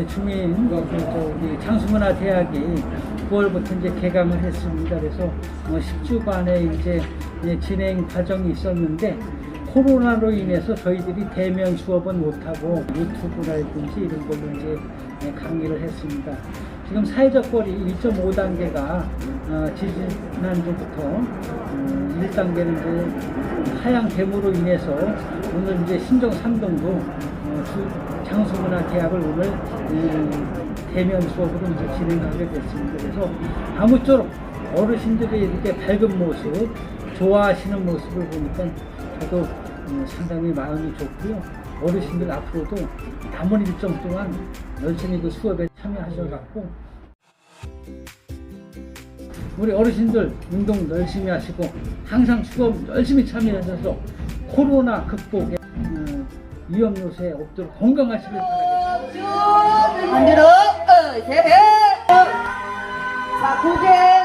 예, 주민 그 저기 장수문화 대학이 9월부터 이제 개강을 했습니다. 그래서 어, 10주간의 이제 예, 진행 과정이 있었는데 코로나로 인해서 저희들이 대면 수업은 못하고 유튜브라든지 이런 걸로 이제 예, 강의를 했습니다. 지금 사회적 거리 1.5단계가 어, 지지난주부터 어, 1단계는 이제 하향 됨으로 인해서 오늘 이제 신정 3동도 어, 주- 장수문화대학을 오늘 음, 대면 수업으로 이제 진행하게 됐습니다. 그래서 아무쪼록 어르신들이 이렇게 밝은 모습, 좋아하시는 모습을 보니까 저도 음, 상당히 마음이 좋고요. 어르신들 앞으로도 남은 일정 동안 열심히 그 수업에 참여하셔갖고 우리 어르신들 운동 열심히 하시고 항상 수업 열심히 참여하셔서 코로나 극복에 음, 위험 요소에 없도록 건강하시길 바라겠습니다. 반대로 어, 세. 자 고개